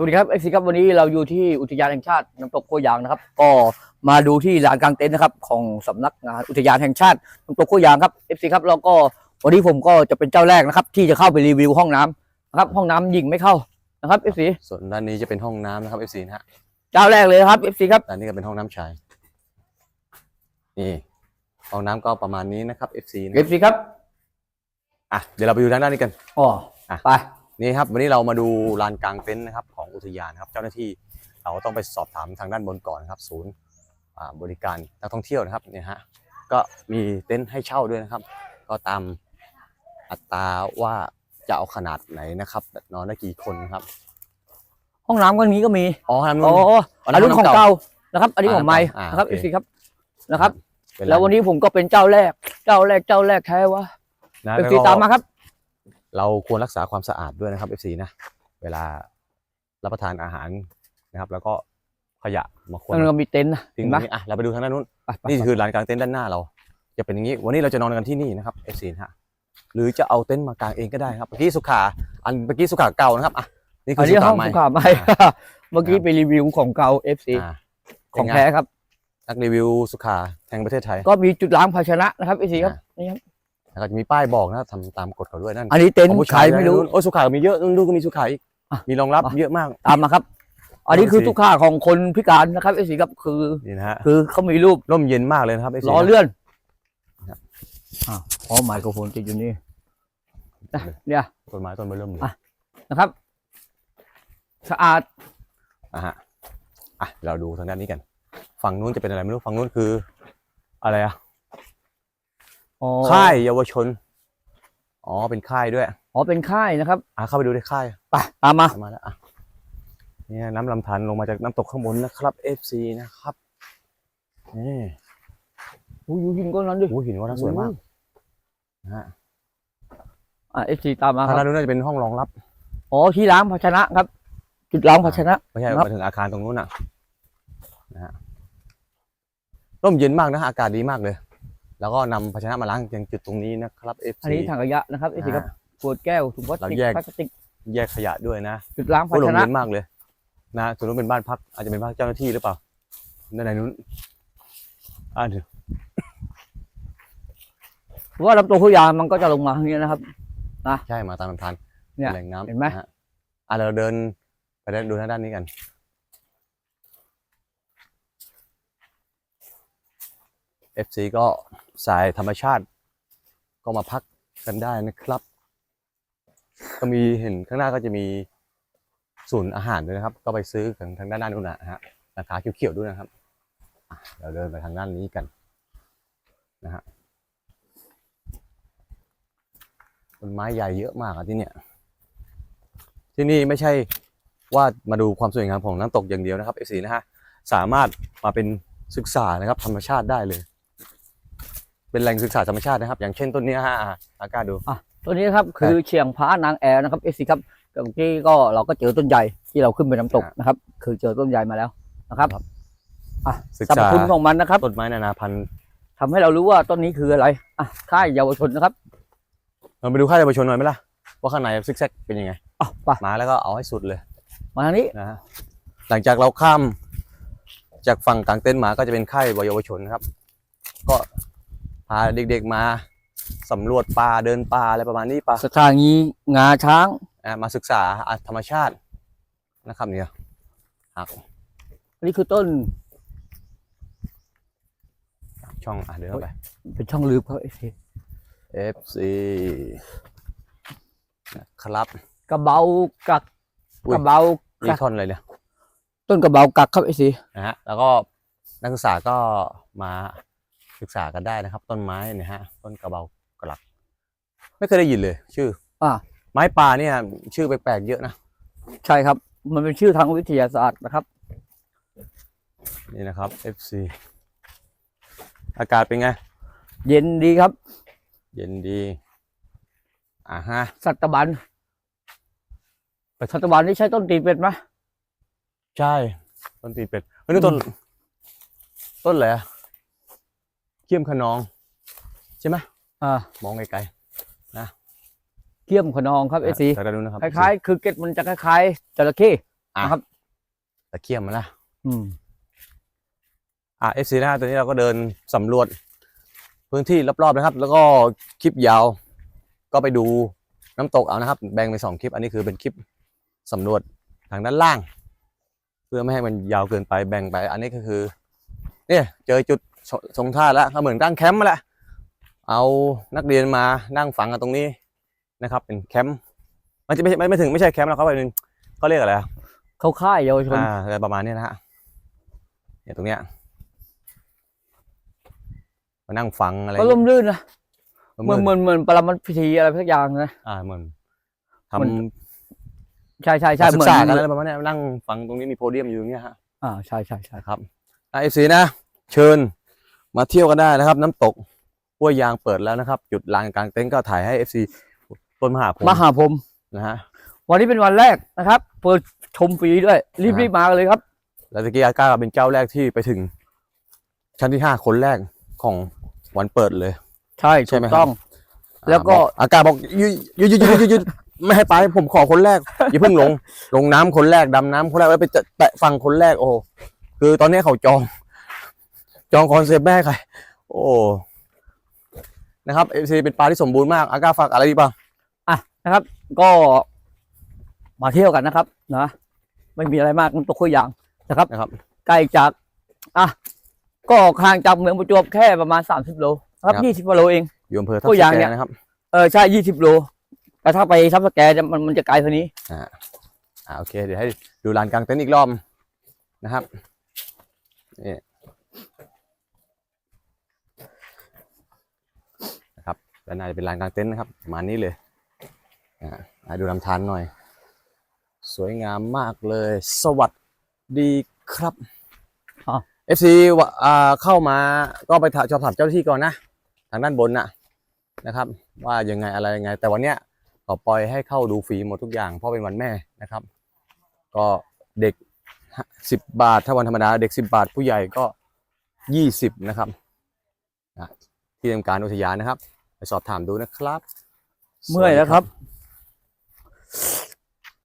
สวัสดีครับเอฟซีครับวันนี้เราอยู่ที่อุทยานแห่งชาติน้ำตกโคยางนะครับ ก็มาดูที่ลานกลางเต็นท์นะครับ ของสำนักงานอุทยานแห่งชาติน้ำตกโคยางครับเอฟซีครับแล้วก็วันนี้ผมก็จะเป็นเจ้าแรกนะครับ ที่จะเข้าไปรีวิวห้องน้ำนะครับห้องน้ำหญิงไม่เข้านะครับเอฟซีส่วนด้านนี้จะเป็นห้องน้ำนะครับ FC นะฮะเจ้าแรกเลยครับเอฟซีครับด้านนี้ก็เป็นห้องน้ำชายนี่ห้องน้ำก็ประมาณนี้นะครับ FC นะเอฟซีครับอะเดี๋ยวเราไปดูด้านด้านนี้กันอ๋ออะไป นี่ครับวันนี้เรามาดูลานกลางเต็นท์นะครับของอุทยานครับเจ้าหน้าที่เราต้องไปสอบถามทางด้านบนก่อนนะครับ ศูนย์อ่าบริการนักท่องเที่ยวนะครับเนี่ยฮะก็มีเต็นท์ให้เช่าด้วยนะครับ ก็ตามอัตราว่าจะเอาขนาดไหนนะครับนอนได้กี่คนครับ ห้องน้ำก็นี้ก็มีอ๋อห้องอ๋อน้ำอันนี้ของเก่านะครับ อันนี้ของใหม่อ่านะครับโอเอเคฟซีครับนะครับเป็แล้ววันนี้ผมก็เป็นเจ้าแรก เจ้าแรกเจ้าแรกแท้วะนะเอฟแล้วซีก็ตามมาครับ เราควรรักษาความสะอาดด้วยนะครับ FC นะ เวลารับประทานอาหารนะครับ แล้วก็ขยะมาควรมันก็มีเต็นท์นะทิ้งเห็นตไหมรงนี้อะเราไปดูทางด้านนู้นไปไปนี่คือลานกลางเต็นท์ด้านหน้าเรา จะเป็นอย่างนี้ วันนี้เราจะนอนกันที่นี่นะครับ FC นะฮะหรือจะเอาเต็นท์มากางเองก็ได้ครับเมื่อกี้สุขาอันเมื่อกี้สุขาเก่านะครับอะนี่คือัอนสุนี้ห้ขาองใหม่สุขาใหม่เมื่อกี้ไปรีวิวของเก่า FC อ่าของเป็นไงแท้ครับนักรีวิวสุขาแห่งประเทศไทย ก็มีจุดล้างภาชนะนะครับ FC ครับอ่านี่ครับ แล้วก็จะมีป้ายบอกนะทำตามกฎเขาด้วยนั่นอันนี้เต็นท์ของผู้ใครไม่รู้ โอ้ยสุขามีเยอะนู่นก็มีสุขาอีกอะมีรองรับอะเยอะมาก ตามมาครับ อันนี้คือดูสิทุกค่าของคนพิการนะครับ FC ครับคือ นี่นะฮะคือเขามีรูปร่มเย็นมากเลยนะครับ FC ล้อนะเลื่อนครับอ่าอ๋อไมโครโฟนติดอยู่นี่นะเนี่ยต้นไม้ต้นเบอร์เริ่มเลยอะนะครับ สะอาดอะฮะอะเราดูทางด้านนี้กัน ฝั่งนู้นจะเป็นอะไรไม่รู้ฝั่งนู้นคือ อะไรอะ อ๋อค่ายเยาวชน อ๋อ เป็นค่ายด้วย อ๋อ เป็นค่ายนะครับ อะเข้าไปดูในค่ายไปตามมา มาแล้วอะเนี่ยน้ำลำธารลงมาจากน้ำตกข้างบนนะครับ FC นะครับ นี่อู้ยหินก้อนนั้นดิโอ้หินว่าน่าสวยมากนะฮะอ่า FC ตามมาคทางรัด้าบนนู้นน่าจะเป็นห้องรองรับ อ๋อ ที่ล้างภาชนะครับ จุดล้างภาชนะ ไม่ใช่ครับมาถึงอาคารตรงนู้นน่ะนะฮะร่มเย็นมากนะ อากาศดีมากเลย แล้วก็นำภาชนะมาล้างยังจุดตรงนี้นะครับ FC อันนี้ถังขยะนะครับ FC ครับอ่าขวดแก้วถุงพลาสติกเราแยก พลาสติกแยกขยะด้วยนะจุดล้างภาโอ้ลชมนะเย็นมากเลย นะส่วนนู้นเป็นบ้านพัก อาจจะเป็นบ้านเจ้าหน้าที่หรือเปล่าด้านในนู้นอ่าเดี๋ยวเพราะว่าลำตัวผู้ยางมันก็จะลงมาทางนี้นะครับ ใช่มาตามลำธารเนี่ยแหล่งน้ำเห็นไหมะฮะอะเราเดินไปเดินดูทางด้านนี้กัน FC ก็ สายธรรมชาติ ก็มาพักกันได้นะครับ ก็มีเห็นข้างหน้าก็จะมีศูนย์อาหารด้วยนะครับ ก็ไปซื้อกันทางด้านหน้านู้นนะฮะราคาเขียวๆด้วยนะครับเราเดินไปทางด้านนี้กันนะฮะต้นไม้ใหญ่เยอะมากอะที่เนี่ย ที่นี่ไม่ใช่ว่ามาดูความสวยงามของน้ำตกอย่างเดียวนะครับเอซีนะฮะ สามารถมาเป็นศึกษานะครับธรรมชาติได้เลย เป็นแหล่งศึกษาธรรมชาตินะครับ อย่างเช่นต้นนี้ฮะอะอากาศดูตัวนี้นะครับคือเชียงผานางแอร์นะครับ FC ครับเมื่อกี้ก็เราก็เจอต้นใหญ่ที่เราขึ้นไปน้ำตกครับนะครับ คือเจอต้นใหญ่มาแล้วนะครับครับอะศึกสรรพษาคุณของมันนะครับต้นไม้นานาพันธุ์ทำให้เรารู้ว่าต้นนี้คืออะไรอะค่ายเยาวชนนะครับเราไปดูค่ายเยาวชนหน่อยไหมล่ะว่าข้างในซิกแซกเป็นยังไงอะไปมาแล้วก็เอาให้สุดเลยมาทางนี้นะฮะหลังจากเราข้าม จากฝั่งกลางเต็นท์มาก็จะเป็นค่ายเยาวชนนะครับ ก็ พาเด็กๆมาสำรวจป่าเดินป่าอะไรประมาณนี้ป่ะสถานีงาช้างอะมาศึกษาอะธรรมชาตินะครับเนี่ยหักอันนี้คือต้นช่องอะเดินเข้าไป เป็นช่องลืบเขา FC FC นะครับกระเบากักอุ้ยกระเบานี่ท่อนอะไรเนี่ยต้นกระเบากักครับ FC นะฮะแล้วก็นักศึกษาก็มา ศึกษากันได้นะครับ ต้นไม้เนี่ยฮะต้นกระเบากระหลัก ไม่เคยได้ยินเลย ชื่อ อ่า ไม้ป่าเนี่ย ชื่อแปลกๆเยอะนะใช่ครับ มันเป็นชื่อทางวิทยาศาสตร์นะครับ นี่นะครับ FC อากาศเป็นไง เย็นดีครับ เย็นดี อ่าฮะสัตบันสัตบันนี่ใช่ต้นตีนเป็ดไหมใช่ ต้นตีนเป็ดเฮ้ยนี่ต้น ต้นอะไรอะ เขี้ยมขนอง ใช่ไหมอ่ามองไกลเขี้ยมขนองครับๆเอซีจากด้านนู้นนะครับคล้ายๆ คือเกล็ดมันจะคล้ายๆจระเข้อะนะครับตะเคียมมาละอืมอะ FC นะฮะตอนนี้เราก็เดินสำรวจพื้นที่รอบๆนะครับ แล้วก็คลิปยาว ก็ไปดูน้ำตกเอานะครับ แบ่งเป็นสองคลิป อันนี้คือเป็นคลิปสำรวจทางด้านล่าง เพื่อไม่ให้มันยาวเกินไปแบ่งไป อันนี้ก็คือ เนี่ยเจอจุดช ทรงท่าแล้วก็เหมือนตั้งแคมป์มาแล้วเอานักเรียนมานั่งฟังกันตรงนี้นะครับ เป็นแคมป์มันจะไม่ใช่ไม่ไม่ถึงไม่ใช่แคมป์แล้วเขาเป็นเขาเรียกอะไรอะเข้าค่ายเยาวชนอ่าอะไรประมาณเนี้ยนะฮะเนี่ยตรงเนี้ยมานั่งฟังอะไรก็ร่มรื่นนะมันเหมือนเหมือนเหมือนปรมัตถ์พิธีอะไรสักอย่างนะอ่าเหมือนทมันใช่ใช่ำใช่ศึเหมืกอนษากันอะไรประมาณเนี้ยนั่งฟังตรงนี้มีโพเดียมอยู่ตรงเนี้ยฮะอ่าใช่ใช่ใช่ครับเอฟซีนะ เชิญ มาเที่ยวกันได้นะครับ น้ำตกห้วยยางเปิดแล้วนะครับจุดลานกลางเต็นท์ก็ถ่ายให้เอฟซีต้นมหาพรหมหาพรหมนะฮะวันนี้เป็นวันแรกนะครับเปิดชมฟรีด้วยรีบอ่ารีบมากันเลยครับแล้วตะกี้อาก้าก็เป็นเจ้าแรกที่ไปถึง ชั้นที่ห้าคนแรกของวันเปิดเลย ใช่ใช่ถูไหมกครับต้องแล้วก็อ่าบอกอากาศบอกหยุดหยุดหยุดหยุดหยุดหยุดไม่ให้ไปผมขอคนแรกอย่าเพิ่งลง ลงน้ำคนแรกดำน้ำคนแรกแล้วไปจะแตะฝั่งคนแรกโอ้โหคือตอนนี้เขาจอง จองคอนเซปต์แม่ให้ใครโอ้นะครับเอฟซีเป็นปลาที่สมบูรณ์มากอากาฝากอะไรดีป่ะนะครับ ก็มาเที่ยวกันนะครับนะไม่มีอะไรมากน้ำตกห้วยยางนะครับนะครับใกล้จากอะก็ห่างจากเมืองประจวบแค่ประมาณ30โลครับครับยี่สิบกว่าโลเองอยู่อำเภอทับตัวอย่างสแกเนี่ยนะครับเออใช่ยี่สิบโลแต่ถ้าไปซับสแกร์จะมันมันจะไกลเท่านี้อ่าโอเค เดี๋ยวให้ดูลานกลางเต็นท์อีกรอบนะครับนี่นะครับ ด้านในจะเป็นลานกลางเต็นท์นะครับประมาณนี้เลยอ่าอ่าดูลำธารหน่อย สวยงามมากเลย สวัสดีครับอ๋อ FC วะอ่าเข้ามาก็ไปถามสอบถามเจ้าหน้าที่ก่อนนะ ทางด้านบนน่ะนะครับ ว่ายังไงอะไรยังไง แต่วันเนี้ยขอปล่อยให้เข้าดูฟรีหมดทุกอย่าง เพราะเป็นวันแม่นะครับ ก็เด็กสิบบาท ถ้าวันธรรมดาเด็กสิบาทผู้ใหญ่ก็ยี่สิบนะครับอะที่ทำการอุทยานนะครับ ไปสอบถามดูนะครับ เมื่อยแล้วครับ